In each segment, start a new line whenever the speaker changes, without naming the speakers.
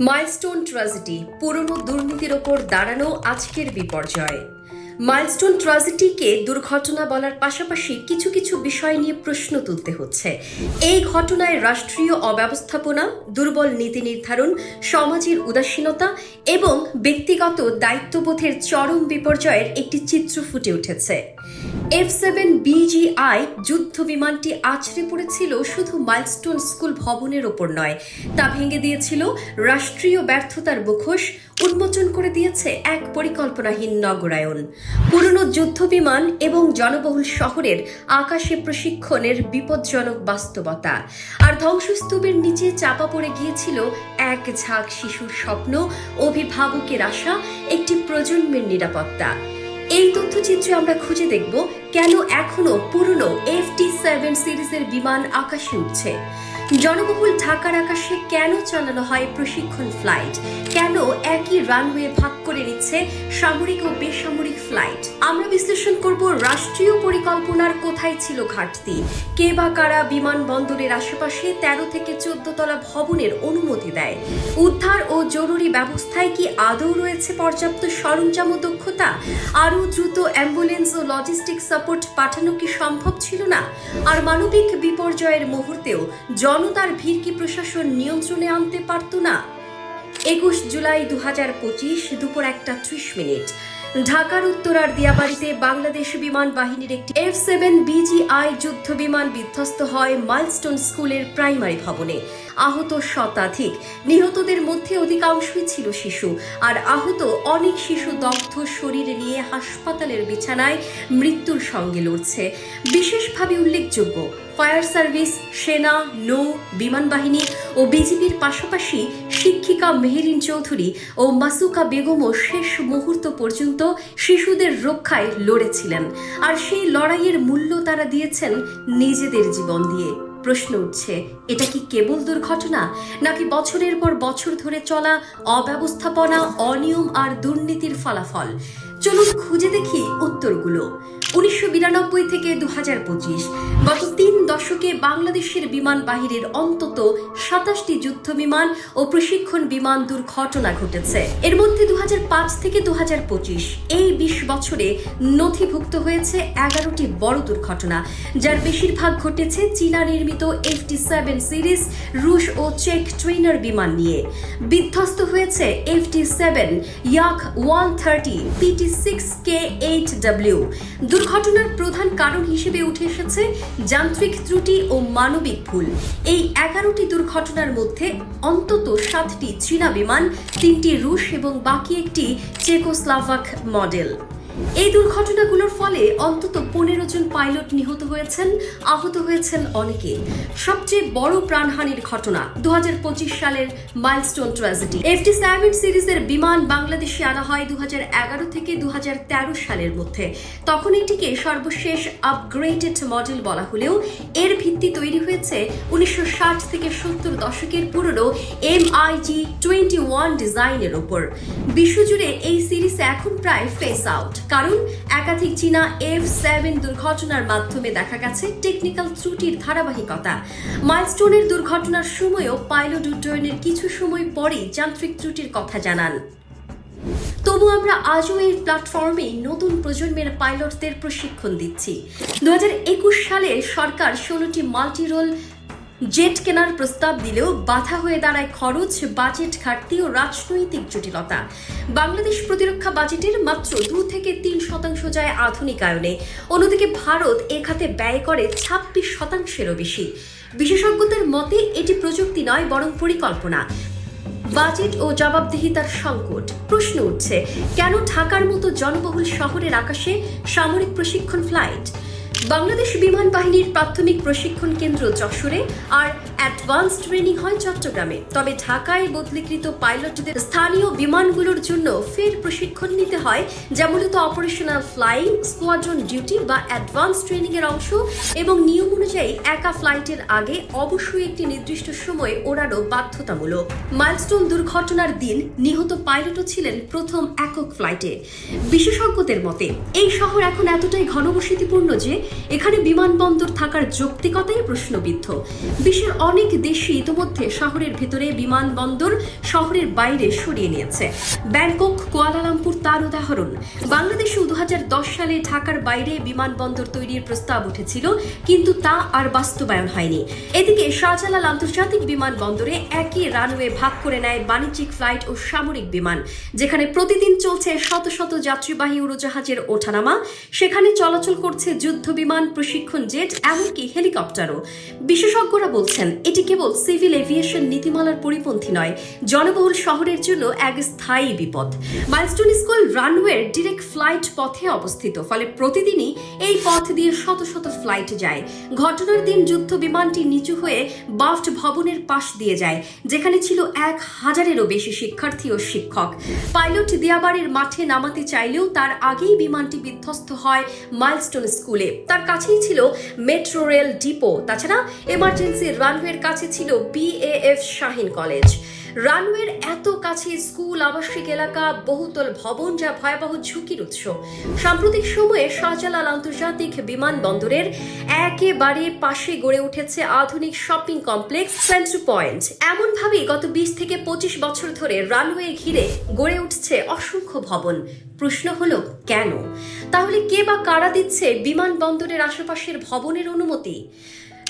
Milestone tragedy পুরনো দুর্নীতির ওপর দাঁড়ানো আজকের বিপর্যয়। মাইলস্টোন ট্রাজেডিকে দুর্ঘটনা বলার পাশাপাশি কিছু কিছু বিষয় নিয়ে প্রশ্ন তুলতে হচ্ছে। এই ঘটনায় রাষ্ট্রীয় অব্যবস্থাপনা, দুর্বল নীতি নির্ধারণ, সমাজের উদাসীনতা এবং ব্যক্তিগত দায়িত্ববোধের চরম বিপর্যয়ের একটি চিত্র ফুটে উঠেছে। এফ সেভেন বিজিআই যুদ্ধ বিমানটি আছড়ে পড়েছিল শুধু মাইলস্টোন স্কুল ভবনের ওপর নয়। তা ভেঙে দিয়েছিল রাষ্ট্রীয় ব্যর্থতার মুখোশ, উন্মোচন করে দিয়েছে এক পরিকল্পনাহীন নগরায়ন। পুরনো যুদ্ধ বিমান এবং জনবহুল শহরের আকাশে প্রশিক্ষণের বিপজ্জনক বাস্তবতা। আর ধ্বংসস্তূপের নিচে চাপা পড়ে গিয়েছিল এক ঝাঁক শিশুর স্বপ্ন, অভিভাবকের আশা, একটি প্রজন্মের নিরাপত্তা। এই তথ্যচিত্রে আমরা খুঁজে দেখব কেন এখনও পুরনো এফ টি সেভেন সিরিজের বিমান আকাশে উঠছে। জনবহুল ঢাকার আকাশে কেন চালানো হয় প্রশিক্ষণ ফ্লাইট? কেন একই রানওয়ে ভাগ করে নিচ্ছে সামরিক ও বেসামরিক ফ্লাইট আমরা বিশ্লেষণ করব রাষ্ট্রীয় পরিকল্পনার কোথায় ছিল ঘাটতি। কে বা কারা বিমানবন্দরের আশেপাশে তেরো থেকে চোদ্দ তলা ভবনের অনুমতি দেয়? উদ্ধার ও জরুরি ব্যবস্থায় কি আদৌ রয়েছে পর্যাপ্ত সরঞ্জাম ও দক্ষতা? আরও দ্রুত অ্যাম্বুলেন্স ও লজিস্টিক সাপোর্ট পাঠানো কি সম্ভব ছিল না? আর মানবিক বিপর্যয়ের মুহূর্তেও জনতার ভিড় কি প্রশাসন নিয়ন্ত্রণে আনতে পারত না? একুশ জুলাই দু হাজার পঁচিশ দুপুর একটা ত্রিশ মিনিট। ঢাকার উত্তরার দিয়াবাড়িতে বাংলাদেশ বিমান বাহিনীর একটি এফ সেভেন বিজিআই যুদ্ধ বিমান বিধ্বস্ত হয় মাইলস্টোন স্কুলের প্রাইমারি ভবনে। আহত শতাধিক, নিহতদের মধ্যে অধিকাংশই ছিল শিশু। আর আহত অনেক শিশু দগ্ধ শরীরে নিয়ে হাসপাতালের বিছানায় মৃত্যুর সঙ্গে লড়ছে। বিশেষভাবে উল্লেখযোগ্য, ফায়ার সার্ভিস, সেনা, নৌ, বিমান বাহিনী ও বিজিবির পাশাপাশি শিক্ষিকা মেহেরিন চৌধুরী ও মাসুকা বেগমও শেষ মুহূর্ত পর্যন্ত শিশুদের রক্ষায় লড়েছিলেন। আর সেই লড়াইয়ের মূল্য তারা দিয়েছেন নিজেদের জীবন দিয়ে। প্রশ্ন উঠছে, এটা কি কেবল দুর্ঘটনা, নাকি বছরের পর বছর ধরে চলা অব্যবস্থাপনা, অনিয়ম আর দুর্নীতির ফলাফল? চলুন খুঁজে দেখি উত্তরগুলো। উনিশশো বিরানব্বই থেকে দু হাজার পঁচিশ, গত তিন দশকে বাংলাদেশের বিমান বাহিনীর অন্তত সাতাশটি যুদ্ধ বিমান ও প্রশিক্ষণ বিমান দুর্ঘটনা ঘটেছে। এর মধ্যে দু থেকে দু পঁচিশ, এই বিশ বছরে নথিভুক্ত হয়েছে এগারোটি বড় দুর্ঘটনা, যার বেশিরভাগ ঘটেছে চীনা নির্মিত এফটি সেভেন সিরিজ, রুশ ও চেক ট্রেনার বিমান নিয়ে। বিধ্বস্ত হয়েছে FT seven, Yak one thirty PT six K eight W দুর্ঘটনার প্রধান কারণ হিসেবে উঠে এসেছে যান্ত্রিক ত্রুটি ও মানবিক ভুল। এই এগারোটি দুর্ঘটনার মধ্যে অন্তত সাতটি চীনা বিমান, তিনটি রুশ এবং বাকি একটি চেকোস্লাভাক মডেল। এই দুর্ঘটনাগুলোর ফলে অন্তত পনেরো জন পাইলট নিহত হয়েছেন, আহত হয়েছেন অনেকে। সবচেয়ে বড় প্রাণহানির ঘটনা দু হাজার পঁচিশ সালের মাইলস্টোন ট্র্যাজেডি। এফটি সেভেন সিরিজের বিমান বাংলাদেশে আনা হয় দু হাজার এগারো থেকে দু হাজার তেরো সালের মধ্যে। তখন এটিকে সর্বশেষ আপগ্রেডেড মডেল বলা হলেও এর ভিত্তি তৈরি হয়েছে উনিশশো ষাট থেকে সত্তর দশকের পুরনো এম আইজি টোয়েন্টি ওয়ান ডিজাইনের ওপর বিশ্বজুড়ে এই সিরিজ এখন প্রায় ফেস আউট কারণ একাধিক চীনা এফ সেভেন দুর্ঘটনার মাধ্যমে দেখা গেছে টেকনিক্যাল ত্রুটির ধারাবাহিকতা। মাইলস্টোনের দুর্ঘটনার সময়ও পাইলট উড্ডয়নের কিছু সময় পরেই যান্ত্রিক ত্রুটির কথা জানান। তবু আমরা আজও এই প্ল্যাটফর্মে নতুন প্রজন্মের পাইলটদের প্রশিক্ষণ দিচ্ছি। দু হাজার একুশ সালে সরকার ষোলোটি মাল্টি রোল জেট কেনার প্রস্তাব দিলেও বাধা হয়ে দাঁড়ায় খরচ, বাজেট ঘাটতি ও রাজনৈতিক জটিলতা। বাংলাদেশ প্রতিরক্ষা বাজেটের মাত্র দু থেকে তিন শতাংশ যায় আধুনিকায়নে। অন্যদিকে ভারত এ খাতে ব্যয় করে ছাব্বিশ শতাংশেরও বেশি। বিশেষজ্ঞদের মতে, এটি প্রযুক্তি নয়, বরং পরিকল্পনা। বাজেট ও জবাবদিহিতার সংকট। প্রশ্ন উঠছে, কেন ঢাকার মতো জনবহুল শহরের আকাশে সামরিক প্রশিক্ষণ ফ্লাইট? বাংলাদেশ বিমান বাহিনীর প্রাথমিক প্রশিক্ষণ কেন্দ্র যশোরে আর অ্যাডভান্স ট্রেনিং হয় চট্টগ্রামে। তবে ঢাকায় বদলিকৃত পাইলটদের স্থানীয় বিমানগুলোর জন্য ফের প্রশিক্ষণ নিতে হয়, যা মূলত অপারেশনাল ফ্লাইং, স্কোয়াড্রন ডিউটি বা অ্যাডভান্স ট্রেনিং এর অংশ এবং নিয়ম অনুযায়ী একা ফ্লাইটের আগে অবশ্যই একটি নির্দিষ্ট সময়ে ওড়ানো বাধ্যতামূলক। মাইলস্টোন দুর্ঘটনার দিন নিহত পাইলটও ছিলেন প্রথম একক ফ্লাইটে। বিশেষজ্ঞদের মতে, এই শহর এখন এতটাই ঘনবসতিপূর্ণ যে এখানে বিমানবন্দর থাকার যৌক্তিকতাই প্রশ্নবিদ্ধ। বিশ্বের অনেক দেশই ইতিমধ্যে শহরের ভেতরে বিমানবন্দর শহরের বাইরে সরিয়ে নিয়েছে। ব্যাংকক, কুয়ালালামপুর তার উদাহরণ। বাংলাদেশে দু সালে ঢাকার বাইরে বিমানবন্দর তৈরির প্রস্তাব উঠেছিল, কিন্তু তা আর বাস্তবায়ন হয়নি। এদিকে শাহজালাল আন্তর্জাতিক বিমানবন্দরে একই রানওয়ে ভাগ করে নেয় বাণিজ্যিক ফ্লাইট ও সামরিক বিমান, যেখানে প্রতিদিন চলছে শত শত যাত্রীবাহী উড়োজাহাজের ওঠানামা। সেখানে চলাচল করছে যুদ্ধ বিমান প্রশিক্ষণ জেট, এমনকি হেলিকপ্টারও। বিশেষজ্ঞরা বলছেন, এটি কেবল সিভিল এভিয়েশন নীতিমালার পরিপন্থী নয়, জনবহুল শহরের জন্য এক স্থায়ী বিপদ। মাইলস্টোন স্কুল রানওয়ের ডিরেক্ট ফ্লাইট পথে অবস্থিত, ফলে প্রতিদিনই এই পথ দিয়ে শত শত ফ্লাইট যায়। ঘটনার দিন যুদ্ধ বিমানটি নিচু হয়ে বাফট ভবনের পাশ দিয়ে যায়, যেখানে ছিল এক হাজারেরও বেশি শিক্ষার্থী ও শিক্ষক। পাইলট দিয়াবাড়ির মাঠে নামাতে চাইলেও তার আগেই বিমানটি বিধ্বস্ত হয় মাইলস্টোন স্কুলে। তার কাছেই ছিল মেট্রো রেল ডিপো, তাছাড়া এমার্জেন্সি রানওয়ের কাছে ছিল বিএএফ শাহিন কলেজ। রানওয়ের এত কাছে স্কুল, আবাসিক এলাকা, বহুতল ভবন যা ভয়াবহ ঝুঁকির উৎস। সাম্প্রতিক সময়ে শাহজালাল আন্তর্জাতিক বিমানবন্দরের একেবারে পাশে গড়ে উঠেছে আধুনিক শপিং কমপ্লেক্স সেন্ট্রি পয়েন্ট। এমনভাবেই গত বিশ থেকে পঁচিশ বছর ধরে রানওয়ে ঘিরে গড়ে উঠছে অসংখ্য ভবন। প্রশ্ন হলো, কেন? তাহলে কে বা কারা দিচ্ছে বিমানবন্দরের আশেপাশের ভবনের অনুমতি।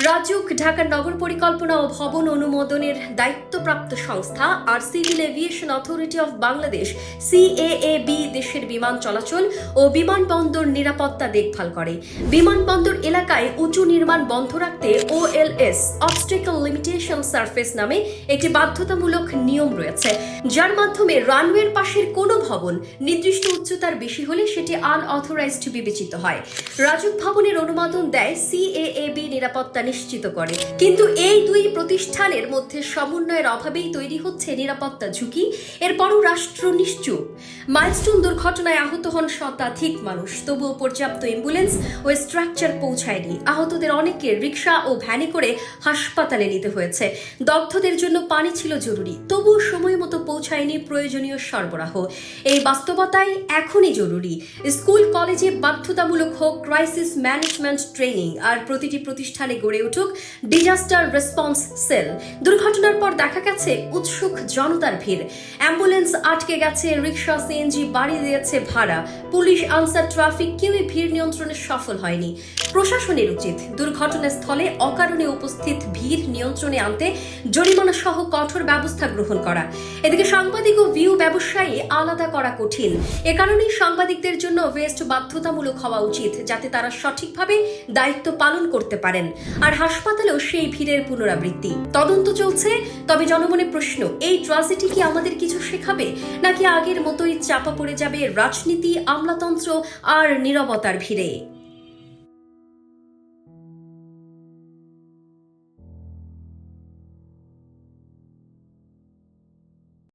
রাজুক ঢাকার নগর পরিকল্পনা ও ভবন অনুমোদনের দায়িত্বপ্রাপ্ত সংস্থা, আর civil aviation authority of Bangladesh, CAAB দেশের বিমান চলাচল ও বিমানবন্দর নিরাপত্তা দেখভাল করে। বিমানবন্দর এলাকায় উঁচু নির্মাণ বন্ধ রাখতে ওএলএস অবস্টেকল লিমিটেশন সার্ফেস নামে একটি বাধ্যতামূলক নিয়ম রয়েছে। যার মাধ্যমে রানওয়ের পাশের কোনো ভবন নির্দিষ্ট উচ্চতার বেশি হলে সেটি আনঅথরাইজড বিবেচিত হয়। রাজুক ভবনের অনুমোদন দেয় সিএএবি নিরাপত্তা নিশ্চিত করে। কিন্তু এই দুই প্রতিষ্ঠানের মধ্যে সমন্বয়ের অভাবেই তৈরি হচ্ছে নিরাপত্তা ঝুঁকি। এরপরও রাষ্ট্র নিশ্চুপ। মাইলস্টোন দুর্ঘটনায় আহত হন শতাধিক মানুষ। তবুও পর্যাপ্ত অ্যাম্বুলেন্স ও স্ট্রাকচার পৌঁছায়নি। আহতদের অনেকে রিক্সা ও ভ্যানে করে হাসপাতালে নিতে হয়েছে। দগ্ধদের জন্য পানি ছিল জরুরি। তবুও সময় মতো পৌঁছায়নি প্রয়োজনীয় সরবরাহ। এই বাস্তবতাই এখনই জরুরি। স্কুল, কলেজে বাধ্যতামূলক হোক ক্রাইসিস ম্যানেজমেন্ট ট্রেনিং আর প্রতিটি প্রতিষ্ঠানে গড়ে উঠুক ডিজাস্টার রেসপন্স সেল দুর্ঘটনার পর দেখা গেছে উৎসুক জনতার ভিড়। অ্যাম্বুলেন্স আটকে গেছে রিক্সা সিএনজি বাড়ি দিয়েছে ভাড়া। পুলিশ আনসার ট্রাফিক, কেউই ভিড় নিয়ন্ত্রণে সফল হয়নি। প্রশাসনের উচিত দুর্ঘটনাস্থলে অকারণে উপস্থিত ভিড় নিয়ন্ত্রণে আনতে জরিমানা সহ কঠোর ব্যবস্থা গ্রহণ করা। এদিকে সাংবাদিক ও ভিউ ব্যবসায়ী আলাদা করা কঠিন। এ কারণেই সাংবাদিকদের জন্য ভেস্ট বাধ্যতামূলক হওয়া উচিত, যাতে তারা সঠিকভাবে দায়িত্ব পালন করতে পারেন। আর হাসপাতালেও সেই ভিড়ের পুনরাবৃত্তি। তদন্ত চলছে, তবে জনমনে প্রশ্ন, এই ট্রাজেডি কি আমাদের কিছু শেখাবে? নাকি আগের মতোই চাপা পড়ে যাবে রাজনীতি, আমলাতন্ত্র আর নিরবতার ভিড়ে?